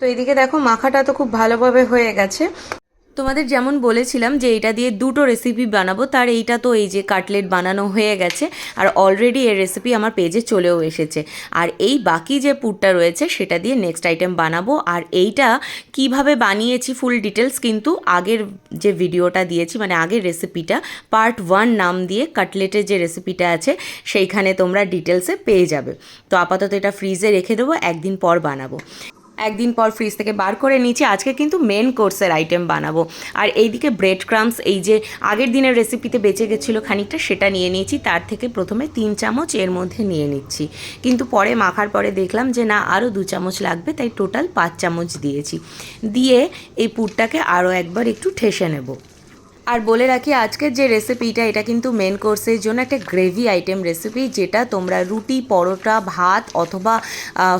তো এদিকে দেখো, মাখাটা তো খুব ভালোভাবে হয়ে গেছে। তোমাদের যেমন বলেছিলাম যে এটা দিয়ে দুটো রেসিপি বানাবো, তার এইটা তো এই যে কাটলেট বানানো হয়ে গেছে, আর অলরেডি এর রেসিপি আমার পেজে চলেও এসেছে। আর এই বাকি যে পুরটা রয়েছে, সেটা দিয়ে নেক্সট আইটেম বানাবো। আর এইটা কীভাবে বানিয়েছি ফুল ডিটেলস কিন্তু আগের যে ভিডিওটা দিয়েছি মানে আগের রেসিপিটা পার্ট ওয়ান নাম দিয়ে কাটলেটের যে রেসিপিটা আছে, সেইখানে তোমরা ডিটেলসে পেয়ে যাবে। তো আপাতত এটা ফ্রিজে রেখে দেবো, একদিন পর বানাবো। একদিন পর ফ্রিজ থেকে বার করে নিচ্ছি আজকে কিন্তু মেন কোর্সের আইটেম বানাবো। আর এইদিকে ব্রেড ক্রামস এই যে আগের দিনের রেসিপিতে বেঁচে গেছিল খানিকটা, সেটা নিয়ে নিয়েছি। তার থেকে প্রথমে তিন চামচ এর মধ্যে নিয়ে নিচ্ছি। কিন্তু পরে মাখার পরে দেখলাম যে না আরও দু চামচ লাগবে, তাই টোটাল পাঁচ চামচ দিয়েছি। দিয়ে এই পুরটাকে আরও একবার একটু ঠেসে নেব। আর বলে রাখি, আজকের যে রেসিপিটা এটা কিন্তু মেন কোর্সের জন্য একটা গ্রেভি আইটেম রেসিপি যেটা তোমরা রুটি, পরোটা, ভাত অথবা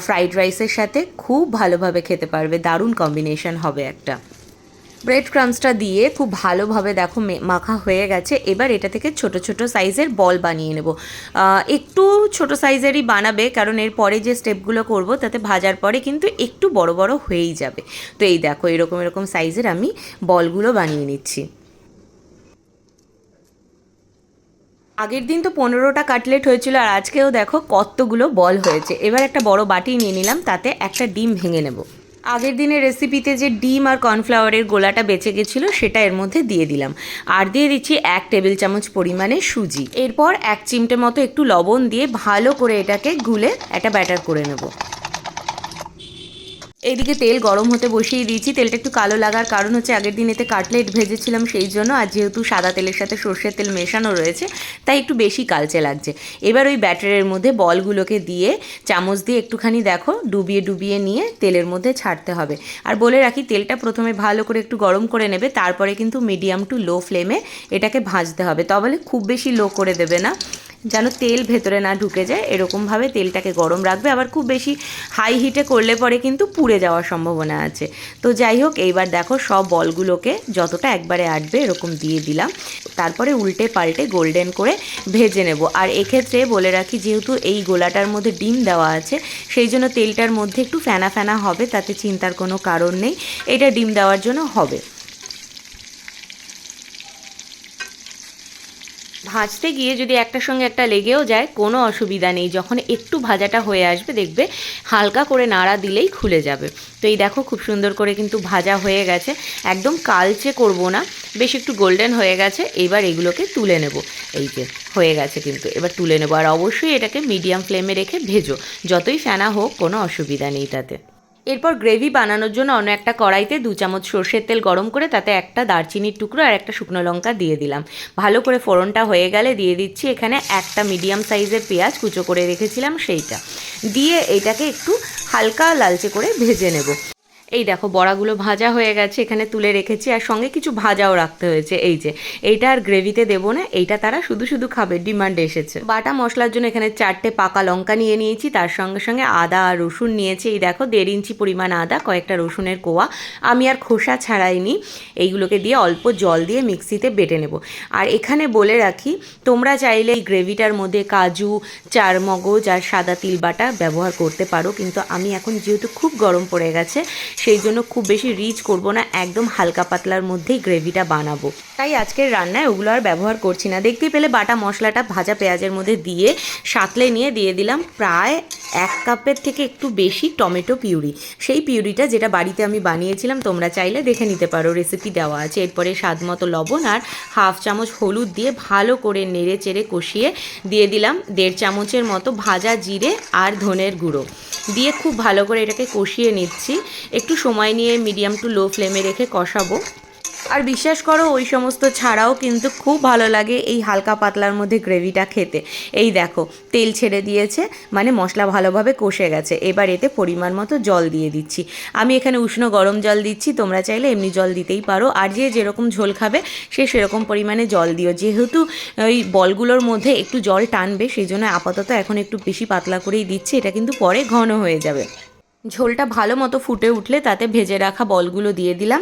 ফ্রাইড রাইসের সাথে খুব ভালোভাবে খেতে পারবে। দারুণ কম্বিনেশন হবে একটা। ব্রেড ক্রামসটা দিয়ে খুব ভালোভাবে দেখো মাখা হয়ে গেছে। এবার এটা থেকে ছোট ছোট সাইজের বল বানিয়ে নেব। একটু ছোট সাইজেরই বানাবে, কারণ এর পরে যে স্টেপগুলো করব, তাতে ভাজার পরে কিন্তু একটু বড় বড় হয়েই যাবে। তো এই দেখো, এরকম এরকম সাইজের আমি বলগুলো বানিয়ে নিচ্ছি। আগের দিন তো পনেরোটা কাটলেট হয়েছিল আর আজকেও দেখো কতগুলো বল হয়েছে। এবার একটা বড় বাটি নিয়ে নিলাম, তাতে একটা ডিম ভেঙে নেব। আগের দিনের রেসিপিতে যে ডিম আর কর্নফ্লাওয়ারের গোলাটা বেঁচে গেছিল, সেটা এর মধ্যে দিয়ে দিলাম। আর দিয়ে দিচ্ছি এক টেবিল চামচ পরিমাণে সুজি। এরপর এক চিমটে মতো একটু লবণ দিয়ে ভালো করে এটাকে গুলে একটা ব্যাটার করে নেব। এইদিকে তেল গরম হতে বসিয়ে দিয়েছি। তেলটা একটু কালো লাগার কারণ হচ্ছে আগের দিন এতে কাটলেট ভেজেছিলাম সেই জন্য, আর যেহেতু সাদা তেলের সাথে সর্ষের তেল মেশানো রয়েছে, তাই একটু বেশি কালচে লাগছে। এবার ওই ব্যাটারের মধ্যে বলগুলোকে দিয়ে চামচ দিয়ে একটুখানি দেখো, ডুবিয়ে ডুবিয়ে নিয়ে তেলের মধ্যে ছাড়তে হবে। আর বলে রাখি, তেলটা প্রথমে ভালো করে একটু গরম করে নেবে, তারপরে কিন্তু মিডিয়াম টু লো ফ্লেমে এটাকে ভাজতে হবে। তবে খুব বেশি লো করে দেবে না। যেন তেল ভেতরে না ঢুকে যায়, এরকমভাবে তেলটাকে গরম রাখবে। আবার খুব বেশি হাই হিটে করলে পরে কিন্তু পুড়ে যাওয়ার সম্ভাবনা আছে। তো যাই হোক, এইবার দেখো সব বলগুলোকে যতটা একবারে আটবে এরকম দিয়ে দিলাম। তারপরে উল্টে পাল্টে গোল্ডেন করে ভেজে নেব। আর এক্ষেত্রে বলে রাখি, যেহেতু এই গোলাটার মধ্যে ডিম দেওয়া আছে, সেই জন্য তেলটার মধ্যে একটু ফেনা ফেনা হবে, তাতে চিন্তার কোনো কারণ নেই। এটা ডিম দেওয়ার জন্য হবে। ভাজতে গিয়ে যদি একটার সঙ্গে একটা লেগেও যায়, কোনো অসুবিধা নেই। যখন একটু ভাজাটা হয়ে আসবে, দেখবে হালকা করে নাড়া দিলেই খুলে যাবে। তো এই দেখো খুব সুন্দর করে কিন্তু ভাজা হয়ে গেছে। একদম কালচে করব না। বেশ একটু গোল্ডেন হয়ে গেছে। এবার এগুলোকে তুলে নেব। এই যে, হয়ে গেছে কিন্তু। এবার তুলে নেব। আর অবশ্যই এটাকে মিডিয়াম ফ্লেমে রেখে ভেজো। যতই ফেনা হোক, কোনো অসুবিধা নেই তাতে। এরপর গ্রেভি বানানোর জন্য অন্য একটা কড়াইতে দু চামচ সর্ষের তেল গরম করে তাতে একটা দারচিনির টুকরো আর একটা শুকনো লঙ্কা দিয়ে দিলাম। ভালো করে ফোড়নটা হয়ে গেলে দিয়ে দিচ্ছি এখানে একটা মিডিয়াম সাইজের পেঁয়াজ কুচো করে রেখেছিলাম সেইটা। দিয়ে এটাকে একটু হালকা লালচে করে ভেজে নেব। এই দেখো, বড়াগুলো ভাজা হয়ে গেছে, এখানে তুলে রেখেছি, আর সঙ্গে কিছু ভাজাও রাখতে হয়েছে। এই যে, এইটা আর গ্রেভিতে দেবো না, এইটা তারা শুধু শুধু খাবে, ডিমান্ড এসেছে। বাটা মশলার জন্য এখানে চারটে পাকা লঙ্কা নিয়ে নিয়েছি, তার সঙ্গে সঙ্গে আদা আর রসুন নিয়েছি। এই দেখো, দেড় ইঞ্চি পরিমাণ আদা, কয়েকটা রসুনের কোয়া। আমি আর খোসা ছাড়াইনি, এইগুলোকে দিয়ে অল্প জল দিয়ে মিক্সিতে বেটে নেব। আর এখানে বলে রাখি, তোমরা চাইলে এই গ্রেভিটার মধ্যে কাজু, চারমগজ আর সাদা তিল বাটা ব্যবহার করতে পারো, কিন্তু আমি এখন যেহেতু খুব গরম পড়ে গেছে সেই জন্য খুব বেশি রিচ করব না, একদম হালকা পাতলার মধ্যেই গ্রেভিটা বানাবো। তাই আজকের রান্নায় ওগুলো আর ব্যবহার করছি না। দেখতেই পেলে বাটা মশলাটা ভাজা পেঁয়াজের মধ্যে দিয়ে সাতলে নিয়ে দিয়ে দিলাম প্রায় এক কাপের থেকে একটু বেশি টমেটো পিউরি। সেই পিউরিটা যেটা বাড়িতে আমি বানিয়েছিলাম, তোমরা চাইলে দেখে নিতে পারো রেসিপি দেওয়া আছে। এরপরে স্বাদ মতো লবণ আর হাফ চামচ হলুদ দিয়ে ভালো করে নেড়ে চেড়ে কষিয়ে দিয়ে দিলাম দেড় চামচের মতো ভাজা জিরে আর ধনের গুঁড়ো। দিয়ে খুব ভালো করে এটাকে কষিয়ে নিচ্ছি। একটু সময় নিয়ে মিডিয়াম টু লো ফ্লেমে রেখে কষাবো। আর বিশ্বাস করো, ওই সমস্ত ছাড়াও কিন্তু খুব ভালো লাগে এই হালকা পাতলার মধ্যে গ্রেভিটা খেতে। এই দেখো, তেল ছেড়ে দিয়েছে মানে মশলা ভালোভাবে কষে গেছে। এবার এতে পরিমাণ মতো জল দিয়ে দিচ্ছি। আমি এখানে উষ্ণ গরম জল দিচ্ছি, তোমরা চাইলে এমনি জল দিতেই পারো। আর যে যেরকম ঝোল খাবে, সে সেরকম পরিমাণে জল দিও। যেহেতু ওই বলগুলোর মধ্যে একটু জল টানবে, সেই জন্য আপাতত এখন একটু বেশি পাতলা করেই দিচ্ছি। এটা কিন্তু পরে ঘন হয়ে যাবে। ঝোলটা ভালো মতো ফুটে উঠলে তাতে ভেজে রাখা বলগুলো দিয়ে দিলাম।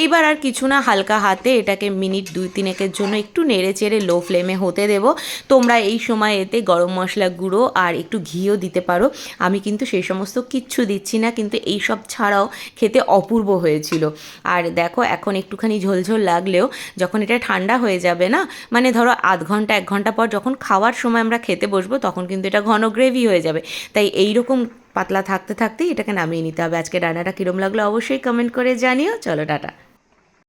এইবার আর কিছু না, হালকা হাতে এটাকে মিনিট দুই তিনেকের জন্য একটু নেড়ে চেড়ে লো ফ্লেমে হতে দেব। তোমরা এই সময় এতে গরম মশলা গুঁড়ো আর একটু ঘিও দিতে পারো। আমি কিন্তু সেই সমস্ত কিচ্ছু দিচ্ছি না, কিন্তু এই সব ছাড়াও খেতে অপূর্ব হয়েছিল। আর দেখো, এখন একটুখানি ঝোলঝোল লাগলেও যখন এটা ঠান্ডা হয়ে যাবে না মানে ধরো আধ ঘণ্টা, এক ঘণ্টা পর যখন খাওয়ার সময় আমরা খেতে বসবো, তখন কিন্তু এটা ঘন গ্রেভি হয়ে যাবে। তাই এই রকম পাতলা থাকতে থাকতেই এটাকে নামিয়ে নিতে হবে। আজকে রান্নাটা কীরম লাগল অবশ্যই কমেন্ট করে জানিও। চলো, টাটা।